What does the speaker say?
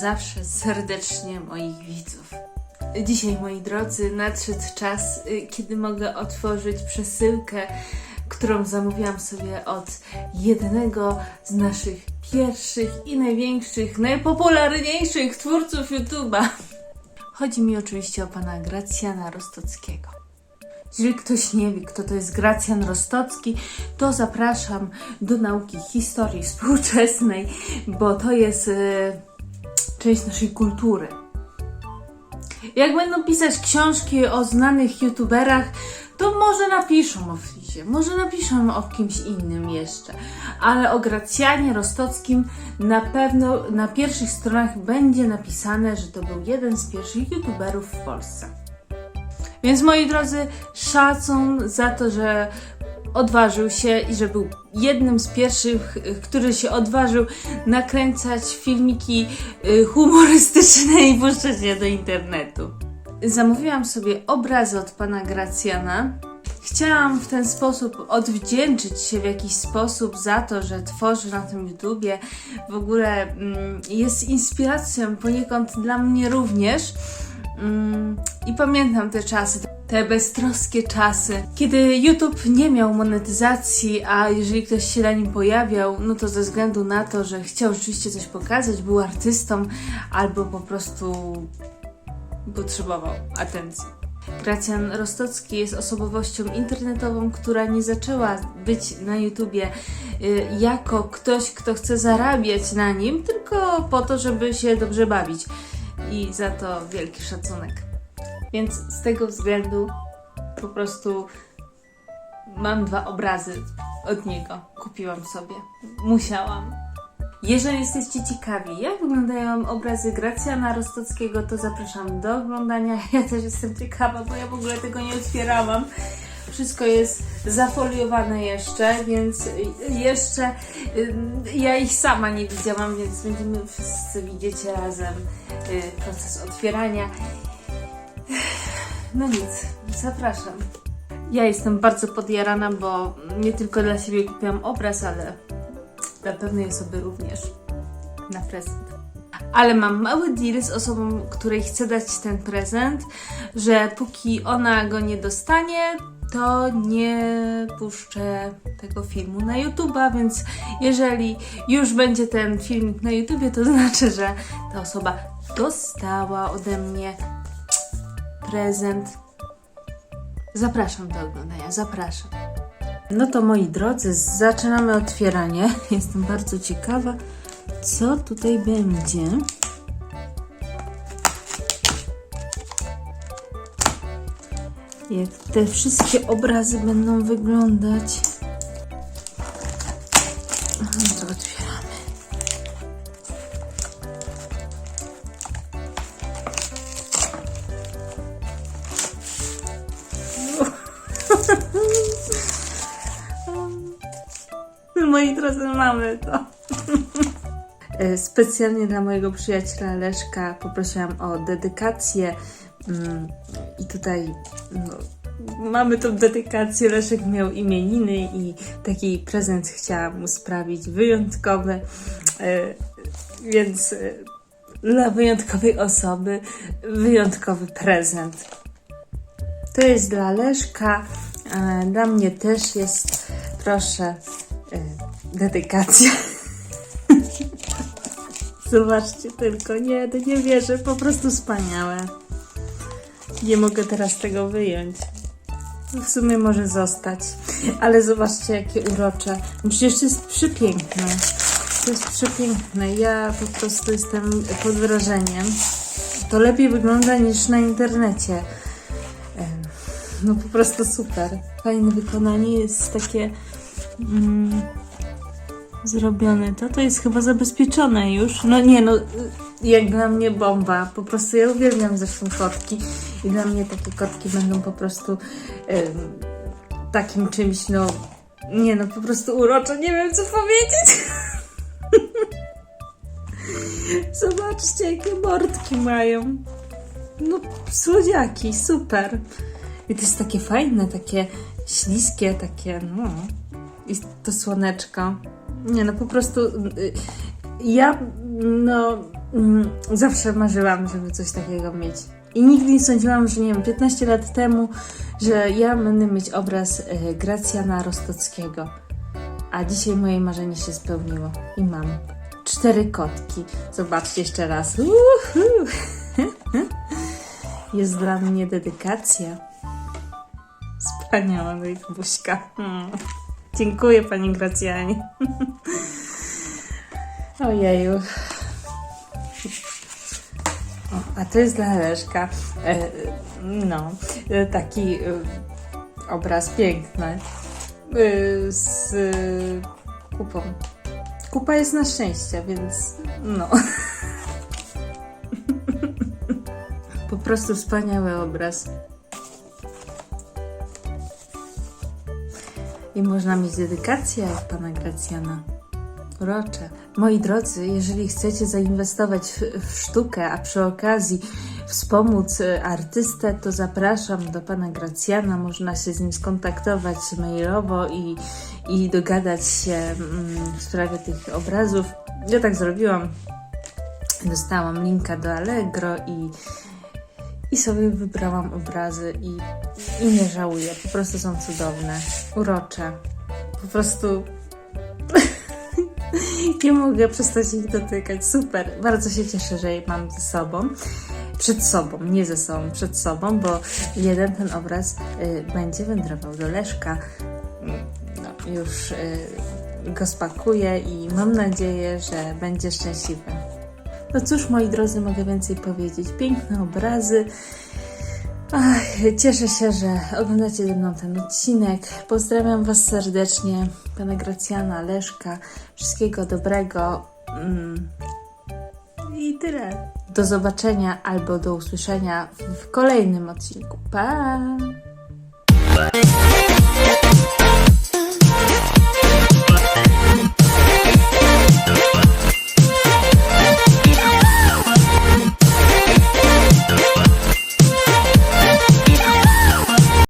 zawsze serdecznie moich widzów. Dzisiaj, moi drodzy, nadszedł czas, y, kiedy mogę otworzyć przesyłkę, którą zamówiłam sobie od jednego z naszych pierwszych i największych, najpopularniejszych twórców YouTube'a. Chodzi mi oczywiście o pana Gracjana Rostockiego. Jeżeli ktoś nie wie, kto to jest Gracjan Rostocki, to zapraszam do nauki historii współczesnej, bo to jest e, część naszej kultury. Jak będą pisać książki o znanych youtuberach, to może napiszą o Frizie, może napiszą o kimś innym jeszcze, ale o Gracjanie Rostockim na pewno na pierwszych stronach będzie napisane, że to był jeden z pierwszych youtuberów w Polsce. Więc moi drodzy, szacun za to, że odważył się i że był jednym z pierwszych, który się odważył nakręcać filmiki y, humorystyczne i puszczać je do internetu. Zamówiłam sobie obrazy od pana Gracjana. Chciałam w ten sposób odwdzięczyć się w jakiś sposób za to, że tworzy na tym YouTubie. W ogóle mm, jest inspiracją poniekąd dla mnie również. Mm, I pamiętam te czasy, te beztroskie czasy, kiedy YouTube nie miał monetyzacji, a jeżeli ktoś się na nim pojawiał, no to ze względu na to, że chciał rzeczywiście coś pokazać, był artystą albo po prostu potrzebował atencji. Gracjan Rostocki jest osobowością internetową, która nie zaczęła być na YouTubie y, jako ktoś, kto chce zarabiać na nim, tylko po to, żeby się dobrze bawić. I za to wielki szacunek. Więc z tego względu po prostu mam dwa obrazy od niego. Kupiłam sobie. Musiałam. Jeżeli jesteście ciekawi, jak wyglądają obrazy Gracjana Rostockiego, to zapraszam do oglądania. Ja też jestem ciekawa, bo ja w ogóle tego nie otwierałam. Wszystko jest zafoliowane jeszcze, więc jeszcze ym, ja ich sama nie widziałam, więc będziemy wszyscy widzieć razem y, proces otwierania. No nic, zapraszam. Ja jestem bardzo podjarana, bo nie tylko dla siebie kupiłam obraz, ale dla pewnej osoby również na prezent. Ale mam mały deal z osobą, której chcę dać ten prezent, że póki ona go nie dostanie, to nie puszczę tego filmu na YouTube'a, więc jeżeli już będzie ten filmik na YouTubie, to znaczy, że ta osoba dostała ode mnie prezent. Zapraszam do oglądania, zapraszam. No to moi drodzy, zaczynamy otwieranie. Jestem bardzo ciekawa, co tutaj będzie. Jak te wszystkie obrazy będą wyglądać. Aha, to otwieramy. Moi drodzy, mamy to. E, Specjalnie dla mojego przyjaciela Leszka poprosiłam o dedykację. Mm, I tutaj no, mamy tą dedykację. Leszek miał imieniny i taki prezent chciałam mu sprawić wyjątkowy. E, Więc e, dla wyjątkowej osoby wyjątkowy prezent. To jest dla Leszka, dla mnie też jest, proszę, dedykacja. Zobaczcie tylko, nie, nie wierzę, po prostu wspaniałe. Nie mogę teraz tego wyjąć. W sumie może zostać, ale zobaczcie jakie urocze. No Przecież to jest przepiękne. To jest przepiękne. Ja po prostu jestem pod wrażeniem. To lepiej wygląda niż na internecie. No po prostu super. Fajne wykonanie jest takie mm, zrobione. To to jest chyba zabezpieczone już. No nie no, jak dla mnie bomba. Po prostu ja uwielbiam zresztą kotki i dla mnie takie kotki będą po prostu em, takim czymś, no nie no, po prostu urocze. Nie wiem co powiedzieć. Zobaczcie, jakie mordki mają. No, słodziaki, super. I to jest takie fajne, takie śliskie, takie, no. I to słoneczko. Nie no, po prostu y, ja, no, Mm, Zawsze marzyłam, żeby coś takiego mieć. I nigdy nie sądziłam, że nie wiem, 15 lat temu, że ja będę mieć obraz e, Gracjana Rostockiego. A dzisiaj moje marzenie się spełniło. I mam cztery kotki. Zobaczcie jeszcze raz. Uhu. Jest dla mnie dedykacja. Wspaniała buźka. Dziękuję Pani Gracjanie. Ojeju. O, a to jest dla Leszka. E, no, e, taki e, obraz piękny. E, z e, kupą. Kupa jest na szczęście, więc no. Po prostu wspaniały obraz. I można mieć dedykację jak pana Gracjana. Urocze. Moi drodzy, jeżeli chcecie zainwestować w, w sztukę, a przy okazji wspomóc e, artystę, to zapraszam do pana Gracjana. Można się z nim skontaktować mailowo i, i dogadać się mm, w sprawie tych obrazów. Ja tak zrobiłam. Dostałam linka do Allegro i, i sobie wybrałam obrazy i, i nie żałuję. Po prostu są cudowne, urocze. Po prostu nie mogę przestać ich dotykać. Super. Bardzo się cieszę, że je mam ze sobą. Przed sobą, nie ze sobą, przed sobą, bo jeden ten obraz y, będzie wędrował do Leszka. No, już y, go spakuję i mam nadzieję, że będzie szczęśliwy. No cóż, moi drodzy, mogę więcej powiedzieć. Piękne obrazy. Ach, cieszę się, że oglądacie ze mną ten odcinek. Pozdrawiam Was serdecznie. Pana Gracjana, Leszka. Wszystkiego dobrego. Mm. I tyle. Do zobaczenia albo do usłyszenia w kolejnym odcinku. Pa!